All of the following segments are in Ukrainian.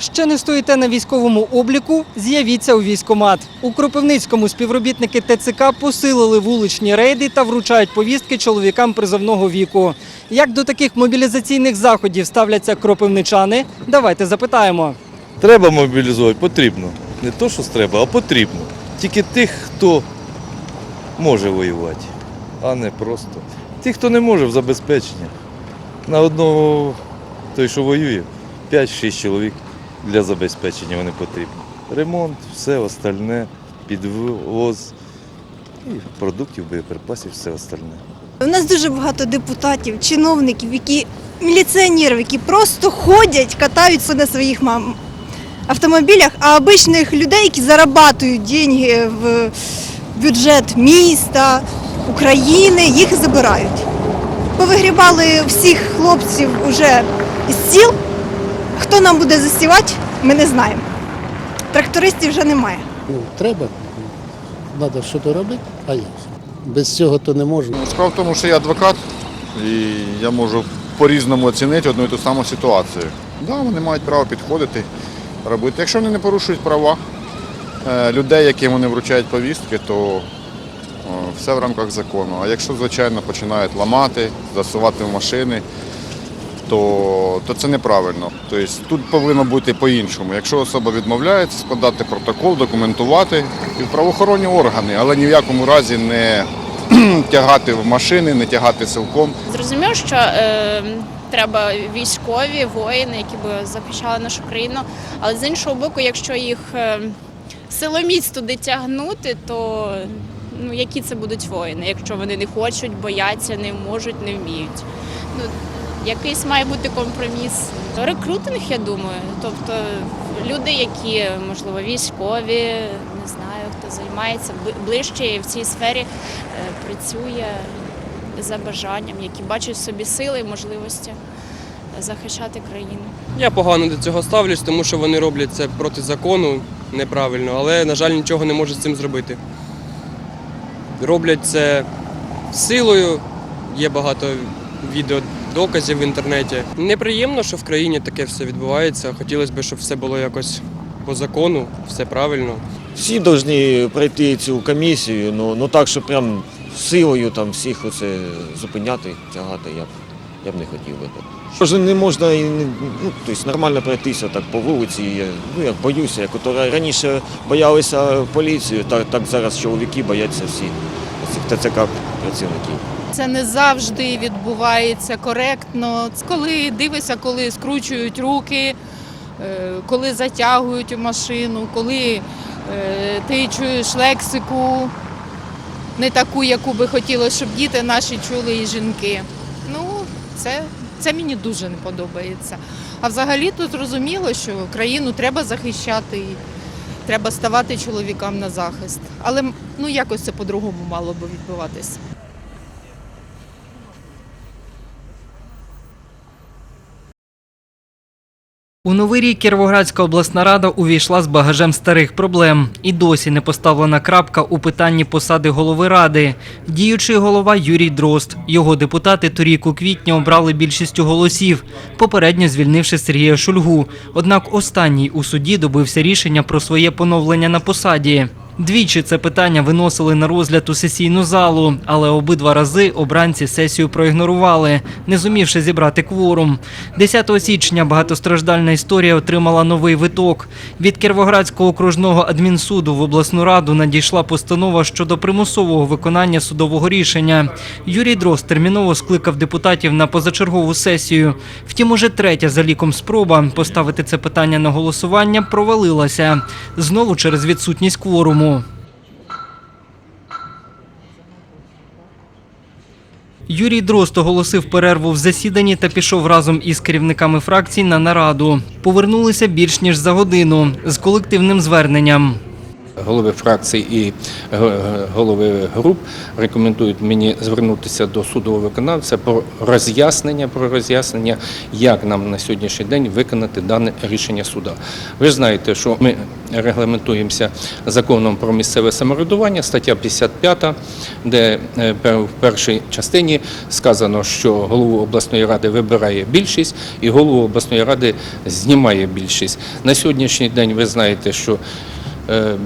Ще не стоїте на військовому обліку? З'явіться у військкомат. У Кропивницькому співробітники ТЦК посилили вуличні рейди та вручають повістки чоловікам призовного віку. Як до таких мобілізаційних заходів ставляться кропивничани? Давайте запитаємо. Треба мобілізувати, потрібно. Не то, що треба, а потрібно. Тільки тих, хто може воювати, а не просто. Тих, хто не може в забезпечення. На одного той, що воює, 5-6 чоловік для забезпечення вони потрібні. Ремонт, все остальне, підвоз і продуктів, боєприпасів, все остальне. У нас дуже багато депутатів, чиновників, які міліціонерів, які просто ходять, катаються на своїх мам автомобілях, а обичних людей, які зарабатують деньги в бюджет міста, України, їх забирають. Повигрібали всіх хлопців уже із сіл. Хто нам буде засівати, ми не знаємо. Трактористів вже немає. Ну, треба, треба щось робити, а як? Без цього то не можна. Справа в тому, що я адвокат, і я можу по-різному оцінити одну і ту саму ситуацію. Да, вони мають право підходити, робити. Якщо вони не порушують права е, людей, яким вони вручають повістки, то е, все в рамках закону. А якщо, звичайно, починають ламати, засувати в машини, то, то це неправильно. Тобто тут повинно бути по-іншому. Якщо особа відмовляється, складати протокол, документувати і в правоохоронні органи, але ні в якому разі не тягати в машини, не тягати силком. Зрозуміло, що е, треба військові воїни, які б захищали нашу країну. Але з іншого боку, якщо їх е, силоміць туди тягнути, то ну які це будуть воїни, якщо вони не хочуть, бояться, не можуть, не вміють. Ну якийсь має бути компроміс. Рекрутинг, я думаю. Тобто люди, які можливо військові, не знаю, хто займається бли- ближче в цій сфері, е, працює за бажанням, які бачать в собі сили і можливості захищати країну. Я погано до цього ставлюсь, тому що вони роблять це проти закону неправильно, але, на жаль, нічого не можуть з цим зробити. Роблять це силою, є багато відеодоказів в інтернеті. Неприємно, що в країні таке все відбувається. Хотілося б, щоб все було якось по закону, все правильно. Всі повинні пройти цю комісію, ну, ну так, щоб прям силою там всіх оце зупиняти, тягати, я б, я б не хотів би. Що не можна і ну, тобто нормально пройтися так по вулиці. Я, ну, як боюся, як от раніше боялися поліцію, так, так зараз чоловіки бояться всі цих ТЦК працівників. Це не завжди відбувається коректно. Коли дивишся, коли скручують руки, е, коли затягують машину, коли е, ти чуєш лексику не таку, яку би хотілося, щоб діти наші чули і жінки. Ну, це, це мені дуже не подобається. А взагалі тут зрозуміло, що країну треба захищати треба ставати чоловікам на захист. Але ну якось це по-другому мало би відбуватись. У новий рік Кіровоградська обласна рада увійшла з багажем старих проблем. І досі не поставлена крапка у питанні посади голови ради. Діючий голова Юрій Дрозд. Його депутати торік у квітні обрали більшістю голосів, попередньо звільнивши Сергія Шульгу. Однак останній у суді добився рішення про своє поновлення на посаді. Двічі це питання виносили на розгляд у сесійну залу, але обидва рази обранці сесію проігнорували, не зумівши зібрати кворум. 10 січня багатостраждальна історія отримала новий виток. Від Кіровоградського окружного адмінсуду в обласну раду надійшла постанова щодо примусового виконання судового рішення. Юрій Дрозд терміново скликав депутатів на позачергову сесію. Втім, уже третя за ліком спроба поставити це питання на голосування провалилася знову через відсутність кворуму. Юрій Дрозд оголосив перерву в засіданні та пішов разом із керівниками фракцій на нараду. Повернулися більш ніж за годину з колективним зверненням. Голови фракцій і голови груп рекомендують мені звернутися до судового виконавця про роз'яснення, про роз'яснення, як нам на сьогоднішній день виконати дане рішення суда. Ви знаєте, що ми регламентуємося законом про місцеве самоврядування, стаття 55, де е, в першій частині сказано, що голову обласної ради вибирає більшість і голову обласної ради знімає більшість. На сьогоднішній день ви знаєте, що е,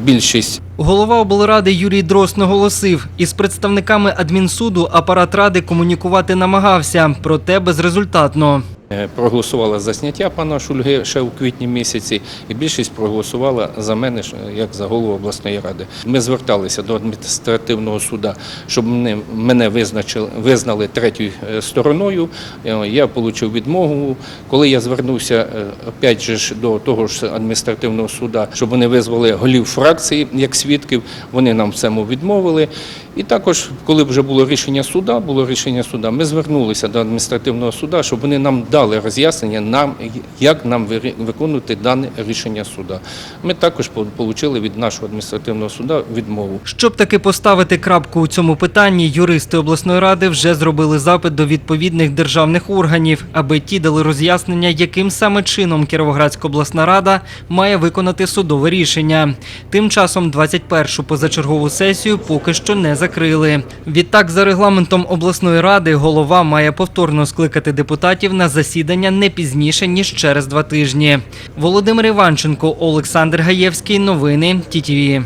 більшість Голова облради Юрій Дрос наголосив, із представниками адмінсуду апарат ради комунікувати намагався, проте безрезультатно. Е, Проголосувала за зняття пана Шульги ще у квітні місяці, і більшість проголосувала за мене як за голову обласної ради. Ми зверталися до адміністративного суду, щоб мене, визначили, визнали третьою е, стороною. Е, Я отримав відмову. Коли я звернувся е, опять же до того ж адміністративного суду, щоб вони визвали голів фракції як свідків, вони нам в цьому відмовили. І також, коли вже було рішення суда, було рішення суда, ми звернулися до адміністративного суда, щоб вони нам дали роз'яснення, нам, як нам виконувати дане рішення суда. Ми також отримали від нашого адміністративного суда відмову. Щоб таки поставити крапку у цьому питанні, юристи обласної ради вже зробили запит до відповідних державних органів, аби ті дали роз'яснення, яким саме чином Кіровоградська обласна рада має виконати судове рішення. Тим часом 21-шу позачергову сесію поки що не закрили. Відтак, за регламентом обласної ради, голова має повторно скликати депутатів на засідання не пізніше ніж через два тижні. Володимир Іванченко, Олександр Гаєвський. Новини ТІТІВІ.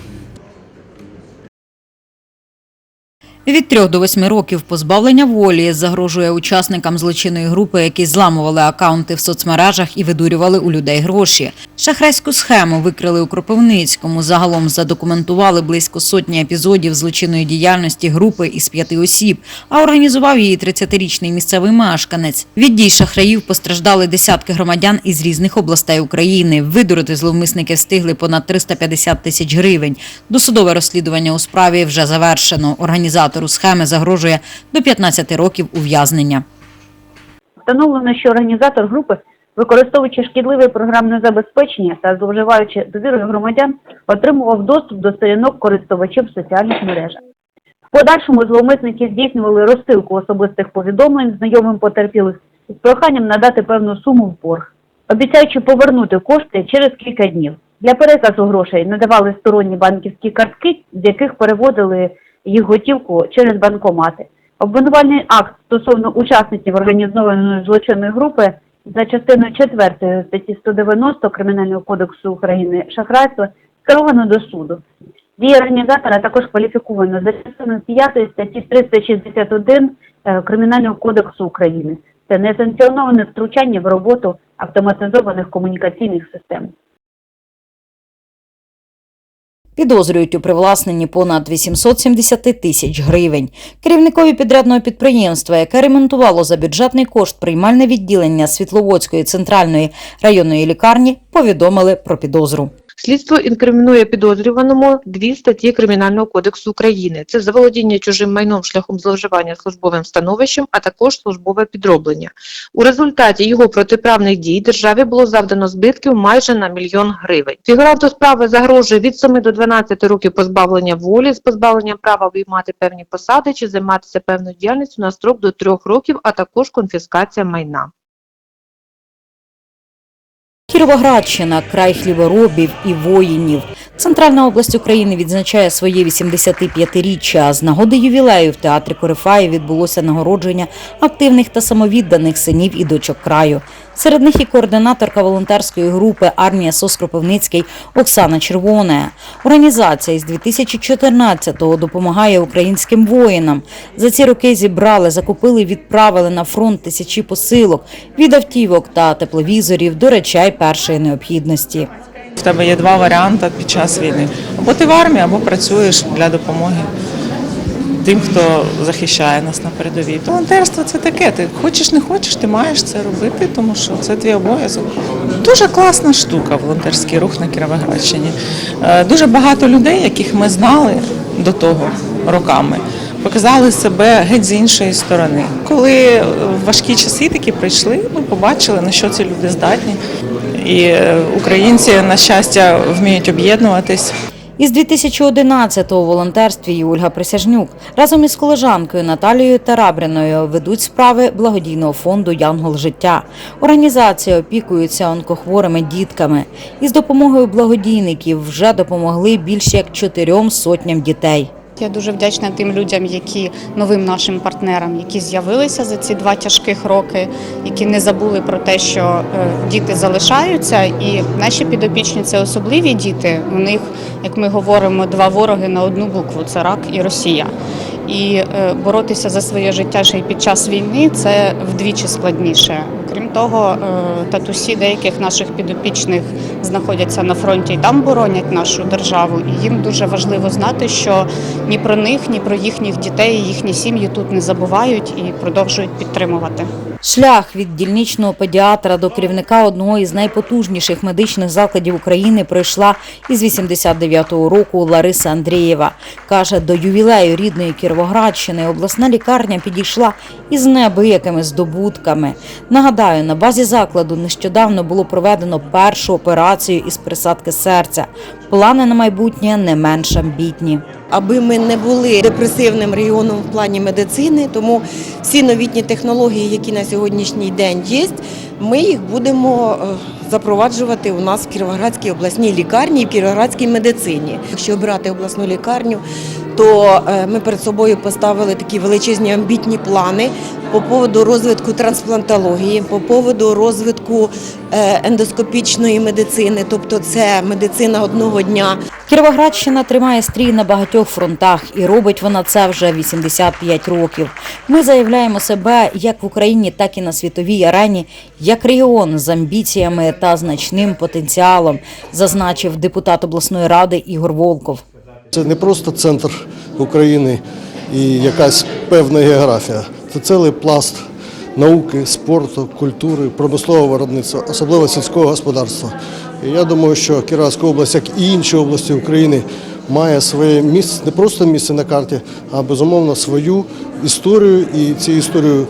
Від 3 до 8 років позбавлення волі загрожує учасникам злочинної групи, які зламували акаунти в соцмережах і видурювали у людей гроші. Шахрайську схему викрили у Кропивницькому. Загалом задокументували близько сотні епізодів злочинної діяльності групи із п'яти осіб, а організував її 30-річний місцевий мешканець. Від дій шахраїв постраждали десятки громадян із різних областей України. Видурити зловмисники встигли понад 350 тисяч гривень. Досудове розслідування у справі вже завершено. Організатору схеми загрожує до 15 років ув'язнення. Встановлено, що організатор групи, використовуючи шкідливе програмне забезпечення та зловживаючи довірою громадян, отримував доступ до сторінок користувачів соціальних мережах. В подальшому зловмисники здійснювали розсилку особистих повідомлень знайомим потерпілих з проханням надати певну суму в борг, обіцяючи повернути кошти через кілька днів. Для переказу грошей надавали сторонні банківські картки, з яких переводили їх готівку через банкомати. Обвинувальний акт стосовно учасників організованої злочинної групи за частиною 4 статті 190 Кримінального кодексу України шахрайство скеровано до суду. Дії організатора також кваліфіковано за частиною 5 статті 361 е, Кримінального кодексу України. Це несанкціоноване втручання в роботу автоматизованих комунікаційних систем. Підозрюють у привласненні понад 870 тисяч гривень. Керівникові підрядного підприємства, яке ремонтувало за бюджетний кошт приймальне відділення Світловодської центральної районної лікарні, повідомили про підозру. Слідство інкримінує підозрюваному дві статті Кримінального кодексу України: це заволодіння чужим майном шляхом зловживання службовим становищем, а також службове підроблення. У результаті його протиправних дій державі було завдано збитків майже на мільйон гривень. Фігуранту справи загрожує від 7 до 12 років позбавлення волі з позбавленням права обіймати певні посади чи займатися певною діяльністю на строк до 3 років, а також конфіскація майна. Кіровоградщина край хліборобів і воїнів. Центральна область України відзначає своє 85-річчя. З нагоди ювілею в театрі Корифаї відбулося нагородження активних та самовідданих синів і дочок краю. Серед них і координаторка волонтерської групи Армія СОС Кропивницький Оксана Червона. Організація із 2014-го допомагає українським воїнам. За ці роки зібрали, закупили, відправили на фронт тисячі посилок від автівок та тепловізорів до речей першої необхідності. В тебе є два варіанти під час війни: або ти в армії, або працюєш для допомоги тим, хто захищає нас на передовій. Волонтерство це таке. Ти хочеш, не хочеш, ти маєш це робити, тому що це твій обов'язок. Дуже класна штука, волонтерський рух на Кіровоградщині. Е, Дуже багато людей, яких ми знали до того роками. Показали себе геть з іншої сторони. Коли важкі часи такі прийшли, ми побачили, на що ці люди здатні. І е, українці, на щастя, вміють об'єднуватись. Із 2011-го у волонтерстві і Ольга Присяжнюк разом із колежанкою Наталією Тарабриною ведуть справи благодійного фонду Янгол життя. Організація опікується онкохворими дітками. Із допомогою благодійників вже допомогли більше як чотирьом сотням дітей. Я дуже вдячна тим людям, які новим нашим партнерам, які з'явилися за ці два тяжких роки, які не забули про те, що е, діти залишаються, і наші підопічні це особливі діти. У них, як ми говоримо, два вороги на одну букву це рак і Росія. І е, боротися за своє життя ще й під час війни це вдвічі складніше. Крім того, е, татусі деяких наших підопічних знаходяться на фронті і там боронять нашу державу. І їм дуже важливо знати, що ні про них, ні про їхніх дітей, їхні сім'ї тут не забувають і продовжують підтримувати. Шлях від дільничного педіатра до керівника одного із найпотужніших медичних закладів України пройшла із 89-го року Лариса Андрієва. Каже, до ювілею рідної Кіровоградщини обласна лікарня підійшла із неабиякими здобутками. Нагадаю, на базі закладу нещодавно було проведено першу операцію із присадки серця. Плани на майбутнє не менш амбітні. аби ми не були депресивним регіоном в плані медицини. Тому всі новітні технології, які на сьогоднішній день є, ми їх будемо е, запроваджувати у нас в Кіровоградській обласній лікарні і в Кіровоградській медицині. Якщо обирати обласну лікарню, то е, ми перед собою поставили такі величезні амбітні плани по поводу розвитку трансплантології, по поводу розвитку е, ендоскопічної медицини, тобто це медицина одного дня. Кіровоградщина тримає стрій на багатьох фронтах і робить вона це вже 85 років. Ми заявляємо себе як в Україні, так і на світовій арені, як регіон з амбіціями та значним потенціалом, зазначив депутат обласної ради Ігор Волков. Це не просто центр України і якась певна географія. Це цілий пласт науки, спорту, культури, промислового виробництва, особливо сільського господарства. І я думаю, що Кіровська область, як і інші області України, має своє місце, не просто місце на карті, а безумовно свою історію, і цією історією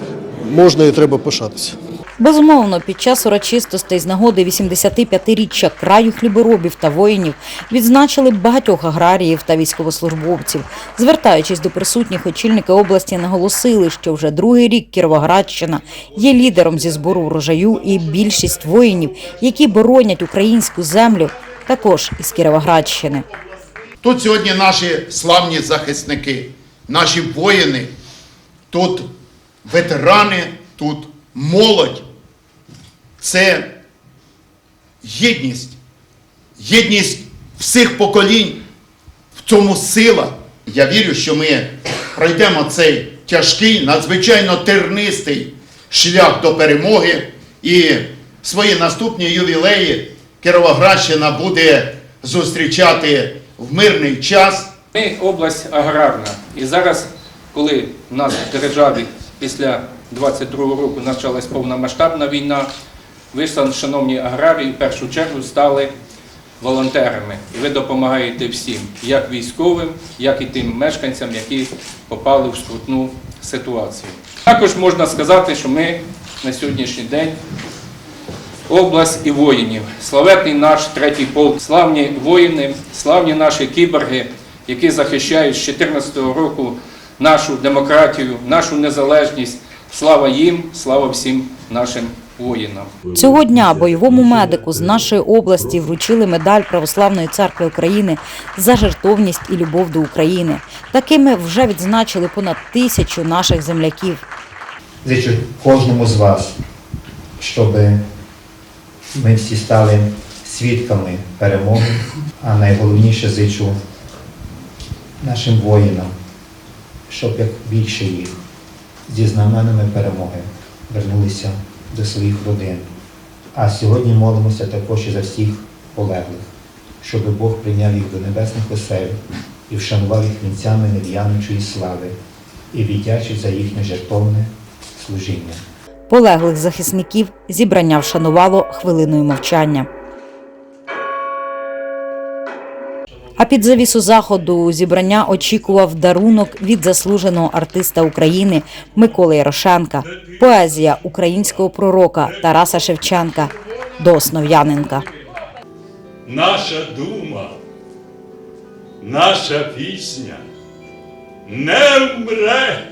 можна і треба пишатися. Безумовно, під час урочистостей з нагоди 85-річчя краю хліборобів та воїнів відзначили багатьох аграріїв та військовослужбовців. Звертаючись до присутніх, очільники області наголосили, що вже другий рік Кіровоградщина є лідером зі збору врожаю, і більшість воїнів, які боронять українську землю, також із Кіровоградщини. Тут сьогодні наші славні захисники, наші воїни, тут ветерани, тут молодь. Це єдність, єдність всіх поколінь, в цьому сила. Я вірю, що ми пройдемо цей тяжкий, надзвичайно тернистий шлях до перемоги і свої наступні ювілеї Кіровоградщина буде зустрічати в мирний час. Ми область аграрна. І зараз, коли в нас в державі після 22-го року почалась повномасштабна війна, ви, шановні аграрії, в першу чергу стали волонтерами. І ви допомагаєте всім, як військовим, як і тим мешканцям, які попали в скрутну ситуацію. Також можна сказати, що ми на сьогоднішній день область і воїнів. Славетний наш третій полк, славні воїни, славні наші кіборги, які захищають з 2014 року нашу демократію, нашу незалежність. Слава їм, слава всім нашим воїнам. Цього дня бойовому медику з нашої області вручили медаль Православної церкви України за жертовність і любов до України. Такими вже відзначили понад тисячу наших земляків. Зичу кожному з вас, щоб ми всі стали свідками перемоги, а найголовніше зичу нашим воїнам, щоб як більше їх зі знаменами перемоги вернулися до своїх родин. А сьогодні молимося також і за всіх полеглих, щоб Бог прийняв їх до небесних осель і вшанував їх вінцями нев'яночої слави і віддячив за їхнє жертовне служіння. Полеглих захисників зібрання вшанувало хвилиною мовчання. А під завісу заходу зібрання очікував дарунок від заслуженого артиста України Миколи Ярошенка, поезія українського пророка Тараса Шевченка до Основ'яненка. Наша дума наша пісня не вмре,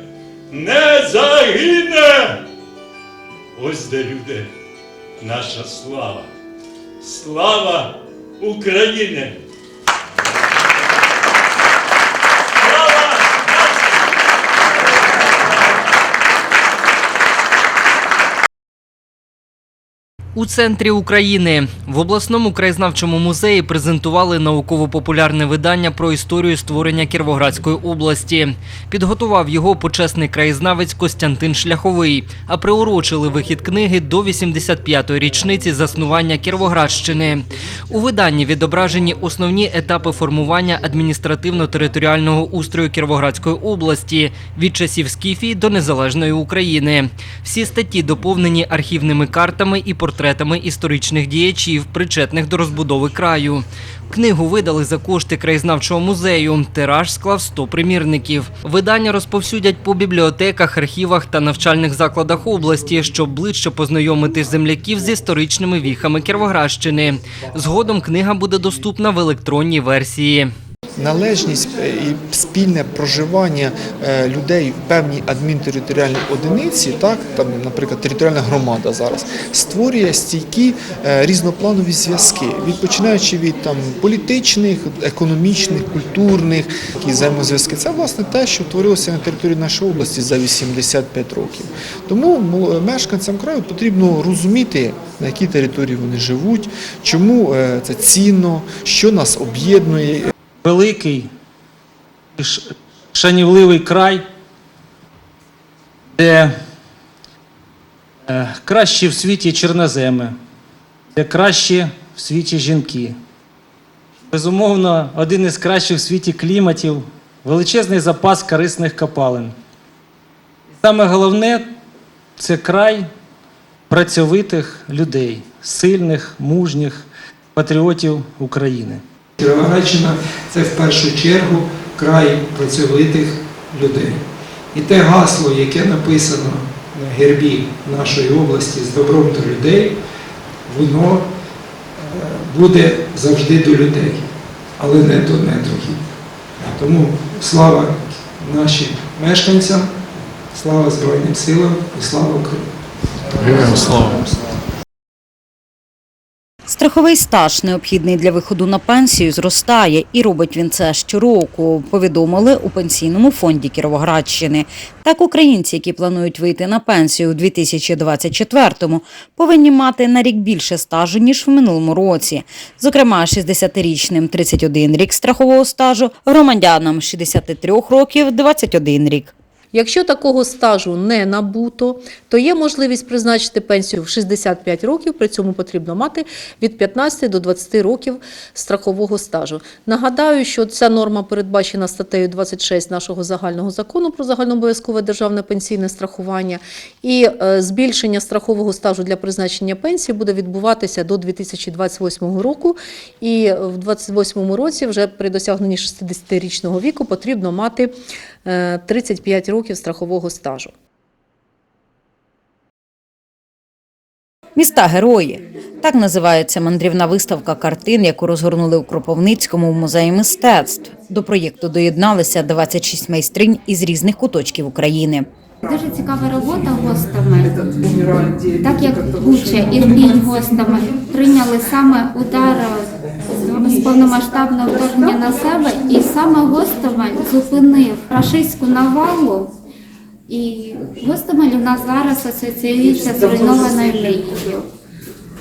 не загине. Ось де люди, наша слава. Слава України! У центрі України в обласному краєзнавчому музеї презентували науково-популярне видання про історію створення Кіровоградської області. Підготував його почесний краєзнавець Костянтин Шляховий, а приурочили вихід книги до 85-ї річниці заснування Кіровоградщини. У виданні відображені основні етапи формування адміністративно-територіального устрою Кіровоградської області від часів Скіфії до незалежної України. Всі статті доповнені архівними картами і портретами історичних діячів, причетних до розбудови краю. Книгу видали за кошти краєзнавчого музею. Тираж склав 100 примірників. Видання розповсюдять по бібліотеках, архівах та навчальних закладах області, щоб ближче познайомити земляків з історичними віхами Кіровоградщини. Згодом книга буде доступна в електронній версії. Належність е, і спільне проживання е, людей в певній адмінтериторіальній одиниці, так там, наприклад, територіальна громада зараз створює стійкі е, різнопланові зв'язки, від починаючи від там політичних, економічних, культурних які взаємозв'язки. Це власне те, що творилося на території нашої області за 85 років. Тому мешканцям краю потрібно розуміти, на якій території вони живуть, чому це цінно, що нас об'єднує. Великий і шанівливий край, де е, кращі в світі чорноземи, де кращі в світі жінки. Безумовно, один із кращих в світі кліматів, величезний запас корисних копалин. Саме головне це край працьовитих людей, сильних, мужніх патріотів України. Кіровоградщина це в першу чергу край працьовитих людей. І те гасло, яке написано на гербі нашої області з добром до людей, воно е, буде завжди до людей, але не до недругів. Тому слава нашим мешканцям, слава Збройним силам і слава Україні. Слава! Страховий стаж, необхідний для виходу на пенсію, зростає і робить він це щороку. Повідомили у пенсійному фонді Кіровоградщини. Так, українці, які планують вийти на пенсію у 2024-му, повинні мати на рік більше стажу ніж в минулому році. Зокрема, 60-річним 31 рік страхового стажу, громадянам 63 років 21 рік. Якщо такого стажу не набуто, то є можливість призначити пенсію в 65 років, при цьому потрібно мати від 15 до 20 років страхового стажу. Нагадаю, що ця норма передбачена статтею 26 нашого загального закону про загальнообов'язкове державне пенсійне страхування, і е, збільшення страхового стажу для призначення пенсії буде відбуватися до 2028 року. І в 2028 році, вже при досягненні 60-річного віку, потрібно мати е, 35 років страхового стажу. Міста герої так називається мандрівна виставка картин, яку розгорнули у Кропивницькому в музеї мистецтв. До проєкту доєдналися 26 майстринь із різних куточків України. Дуже цікава робота гостами, так як Буча і гостами прийняли саме удар з вторгнення на себе, і саме Гостомель зупинив рашистську навалу. І гостомель у нас зараз асоціюється з руйнованою мрією.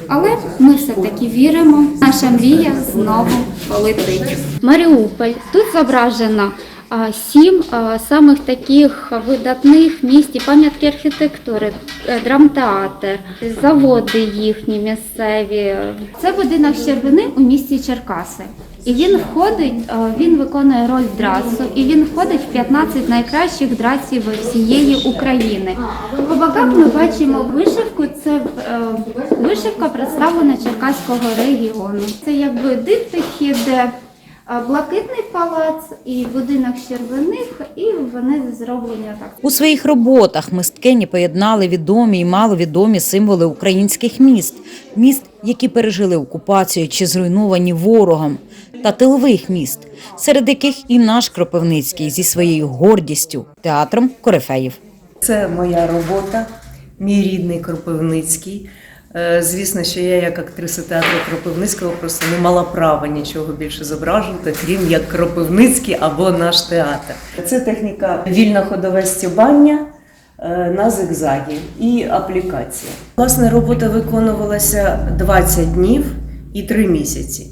Але ми все-таки віримо, наша мрія знову полетить. Маріуполь. Тут зображено а, сім самих таких видатних місць і пам'ятки архітектури, е, драмтеатр, заводи їхні місцеві. Це будинок Щербини у місті Черкаси. І він входить, е, він виконує роль драцу, і він входить в 15 найкращих драців всієї України. По боках ми бачимо вишивку. Це е, вишивка представлена Черкаського регіону. Це якби диптихи, де блакитний палац і будинок Щербиних, і вони зроблені так. У своїх роботах мисткині поєднали відомі і маловідомі символи українських міст, міст, які пережили окупацію чи зруйновані ворогом. та тилових міст, серед яких і наш Кропивницький зі своєю гордістю театром корифеїв. Це моя робота, мій рідний Кропивницький. Е, Звісно, що я, як актриса театру Кропивницького, просто не мала права нічого більше зображувати, крім як Кропивницький або наш театр. Це техніка вільне ходове стюбання е, на зигзагі і аплікація. Власне, робота виконувалася 20 днів і 3 місяці.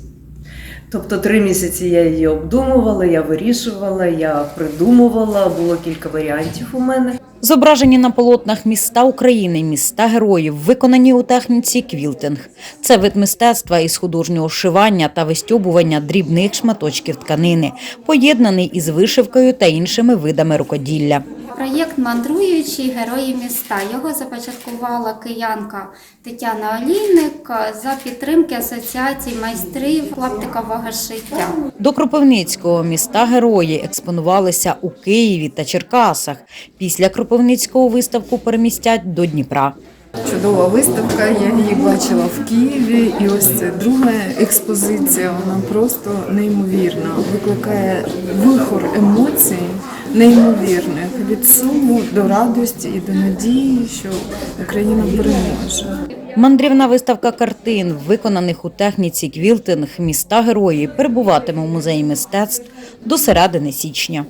Тобто три місяці я її обдумувала, я вирішувала, я придумувала, було кілька варіантів у мене. Зображені на полотнах міста України, міста героїв, виконані у техніці квілтинг. Це вид мистецтва із художнього шивання та вистьобування дрібних шматочків тканини, поєднаний із вишивкою та іншими видами рукоділля. Проєкт Мандруючі герої міста. Його започаткувала киянка Тетяна Олійник за підтримки Асоціації майстрів клаптикового шиття. До Кропивницького міста герої експонувалися у Києві та Черкасах. Після Кропивницького виставку перемістять до Дніпра. Чудова виставка, я її бачила в Києві, і ось це друга експозиція. Вона просто неймовірна, викликає вихор емоцій неймовірних від суму до радості і до надії, що Україна переможе. Мандрівна виставка картин, виконаних у техніці квілтинг міста герої, перебуватиме у музеї мистецтв до середини січня.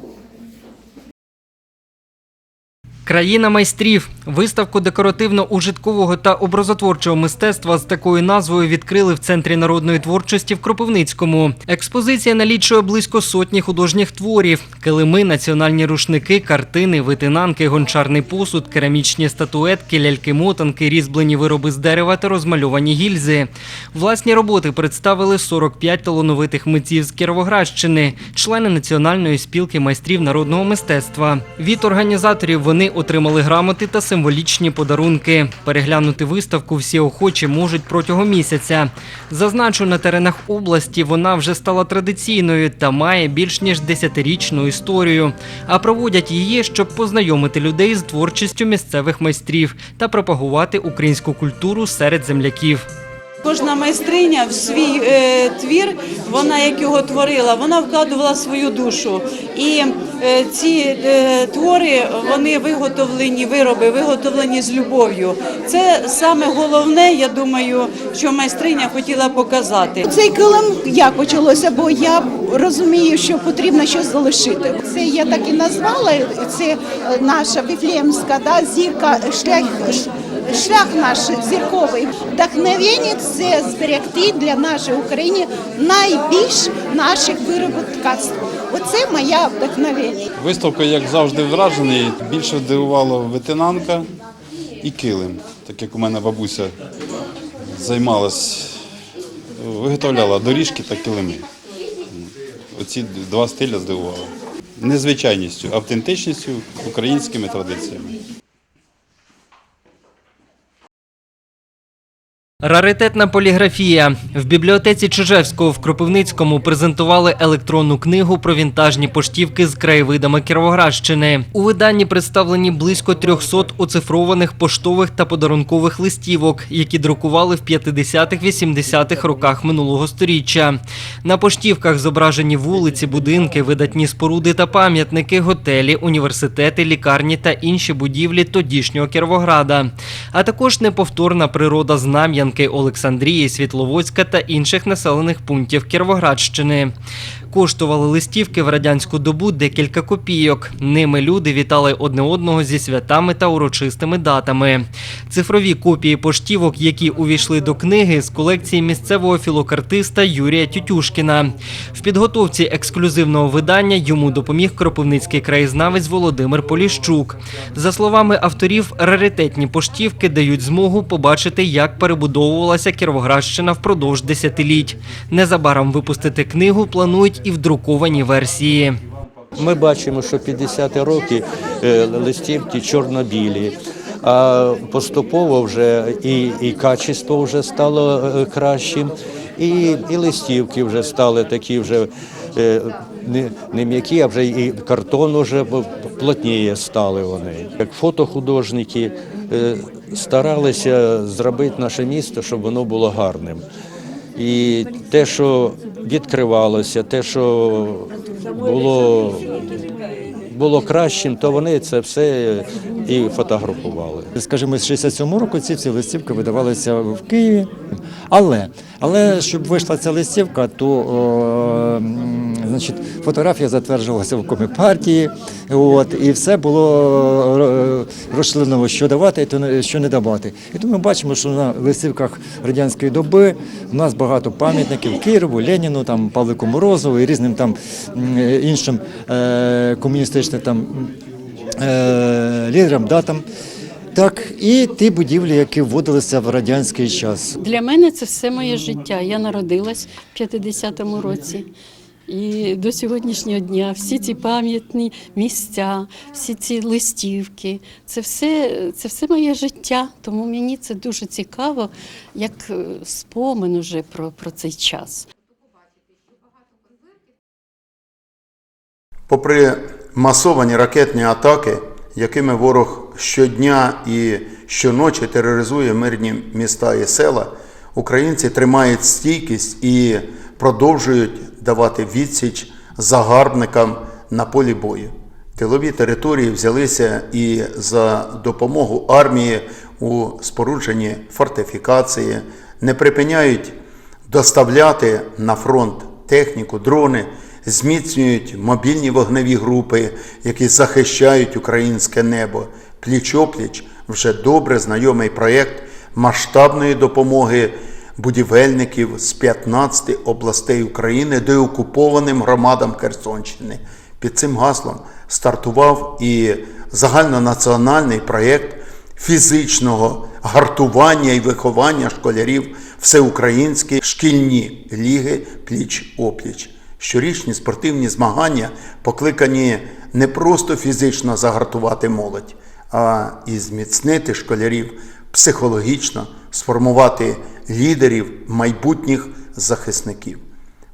Країна майстрів. Виставку декоративно-ужиткового та образотворчого мистецтва з такою назвою відкрили в Центрі народної творчості в Кропивницькому. Експозиція налічує близько сотні художніх творів: килими, національні рушники, картини, витинанки, гончарний посуд, керамічні статуетки, ляльки-мотанки, різьблені вироби з дерева та розмальовані гільзи. Власні роботи представили 45 талановитих митців з Кіровоградщини, члени Національної спілки майстрів народного мистецтва. Від організаторів вони отримали грамоти та символічні подарунки. Переглянути виставку всі охочі можуть протягом місяця. Зазначу, на теренах області вона вже стала традиційною та має більш ніж десятирічну історію. А проводять її, щоб познайомити людей з творчістю місцевих майстрів та пропагувати українську культуру серед земляків. Кожна майстриня в свій е, твір, вона як його творила, вона вкладувала свою душу. І е, ці е, твори, вони виготовлені, вироби виготовлені з любов'ю. Це саме головне, я думаю, що майстриня хотіла показати. Цей килим як почалося, бо я розумію, що потрібно щось залишити. Це я так і назвала. Це е, наша віфлеємська да, зірка, шлях, шлях наш зірковий. Вдохновення – це зберегти для нашої України найбільш наших виробів ткацтва. Оце моя вдохновення. Виставка, як завжди, вражений. Більше здивувала витинанка і килим, так як у мене бабуся займалась, виготовляла доріжки та килими. Оці два стиля здивували. Незвичайністю, автентичністю, українськими традиціями. Раритетна поліграфія в бібліотеці Чижевського в Кропивницькому презентували електронну книгу про вінтажні поштівки з краєвидами Кіровоградщини. У виданні представлені близько 300 оцифрованих поштових та подарункових листівок, які друкували в 50-80-х роках минулого сторіччя. На поштівках зображені вулиці, будинки, видатні споруди та пам'ятники, готелі, університети, лікарні та інші будівлі тодішнього Кіровограда, а також неповторна природа знам'янки Олександрії, Світловодська та інших населених пунктів Кіровоградщини. Коштували листівки в радянську добу декілька копійок. Ними люди вітали одне одного зі святами та урочистими датами. Цифрові копії поштівок, які увійшли до книги, з колекції місцевого філокартиста Юрія Тютюшкіна. В підготовці ексклюзивного видання йому допоміг кропивницький краєзнавець Володимир Поліщук. За словами авторів, раритетні поштівки дають змогу побачити, як перебудовувалася Кіровоградщина впродовж десятиліть. Незабаром випустити книгу планують і в друкованій версії. Ми бачимо, що 50 роки е, листівки чорно-білі, а поступово вже і, і качество вже стало е, кращим, і, і листівки вже стали такі вже е, не, не м'які, а вже і картон вже плотніє стали вони. Як фотохудожники старалися зробити наше місто, щоб воно було гарним. І те, що відкривалося, те, що було, було кращим, то вони це все і фотографували. Скажімо, з 67 року ці всі листівки видавалися в Києві. Але, але щоб вийшла ця листівка, то о, м, значить, фотографія затверджувалася в коміпартії, от, і все було е, розчленово, що давати, то що не давати. І тому ми бачимо, що на листівках радянської доби у нас багато пам'ятників Кирову, Леніну, там, Павлику Морозову і різним там іншим е, комуністичним там е, лідерам, датам. Так, і ті будівлі, які вводилися в радянський час. Для мене це все моє життя. Я народилась в 50-му році. І до сьогоднішнього дня всі ці пам'ятні місця, всі ці листівки, це все, це все моє життя. Тому мені це дуже цікаво, як е, спомин уже про, про цей час. Попри масовані ракетні атаки, якими ворог щодня і щоночі тероризує мирні міста і села, українці тримають стійкість і продовжують давати відсіч загарбникам на полі бою. Тилові території взялися і за допомогу армії у спорудженні фортифікації, не припиняють доставляти на фронт техніку, дрони, зміцнюють мобільні вогневі групи, які захищають українське небо. Пліч-опліч вже добре знайомий проєкт масштабної допомоги будівельників з 15 областей України деокупованим громадам Херсонщини. Під цим гаслом стартував і загальнонаціональний проєкт фізичного гартування і виховання школярів всеукраїнські шкільні ліги пліч-опліч. Щорічні спортивні змагання покликані не просто фізично загартувати молодь, а і зміцнити школярів психологічно, сформувати лідерів майбутніх захисників.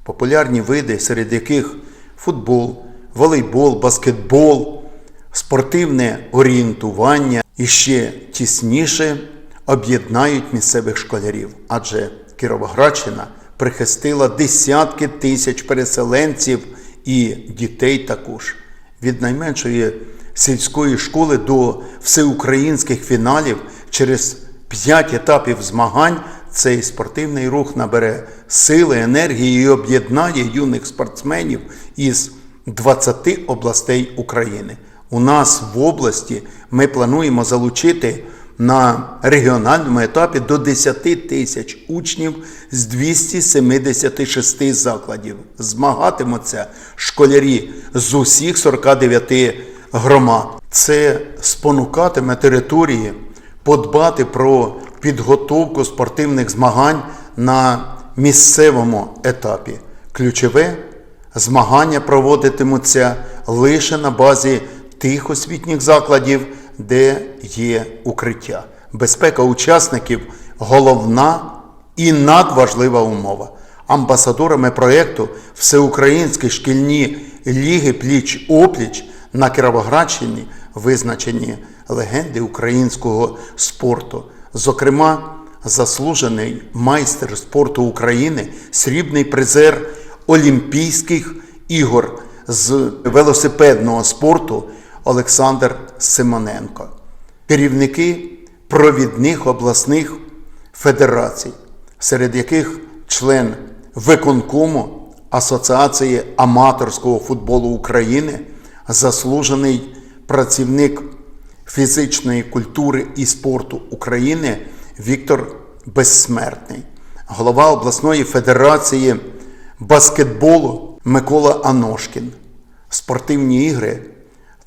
Популярні види, серед яких футбол, волейбол, баскетбол, спортивне орієнтування і ще тісніше об'єднають місцевих школярів, адже Кіровоградщина прихистила десятки тисяч переселенців і дітей також. Від найменшої сільської школи до всеукраїнських фіналів через п'ять етапів змагань цей спортивний рух набере сили, енергії і об'єднає юних спортсменів із 20 областей України. У нас в області ми плануємо залучити на регіональному етапі до 10 тисяч учнів з 276 закладів. Змагатимуться школярі з усіх 49 громад. Це спонукатиме території подбати про підготовку спортивних змагань на місцевому етапі. Ключове змагання проводитимуться лише на базі тих освітніх закладів, де є укриття. Безпека учасників головна і надважлива умова. Амбасадорами проєкту Всеукраїнські шкільні ліги пліч-опліч на Кіровоградщині визначені легенди українського спорту. Зокрема, заслужений майстер спорту України, срібний призер Олімпійських ігор з велосипедного спорту Олександр Симоненко, керівники провідних обласних федерацій, серед яких член виконкому Асоціації аматорського футболу України, заслужений працівник фізичної культури і спорту України Віктор Безсмертний, голова обласної федерації баскетболу Микола Аношкін. Спортивні ігри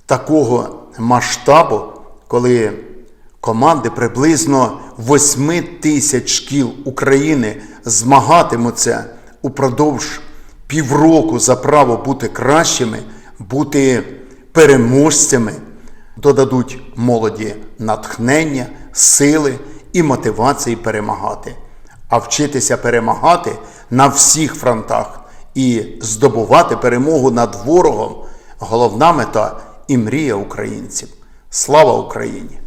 такого масштабу, коли команди приблизно 8 тисяч шкіл України змагатимуться упродовж півроку за право бути кращими, бути переможцями, додадуть молоді натхнення, сили і мотивації перемагати. А вчитися перемагати на всіх фронтах і здобувати перемогу над ворогом головна мета і мрія українців. Слава Україні!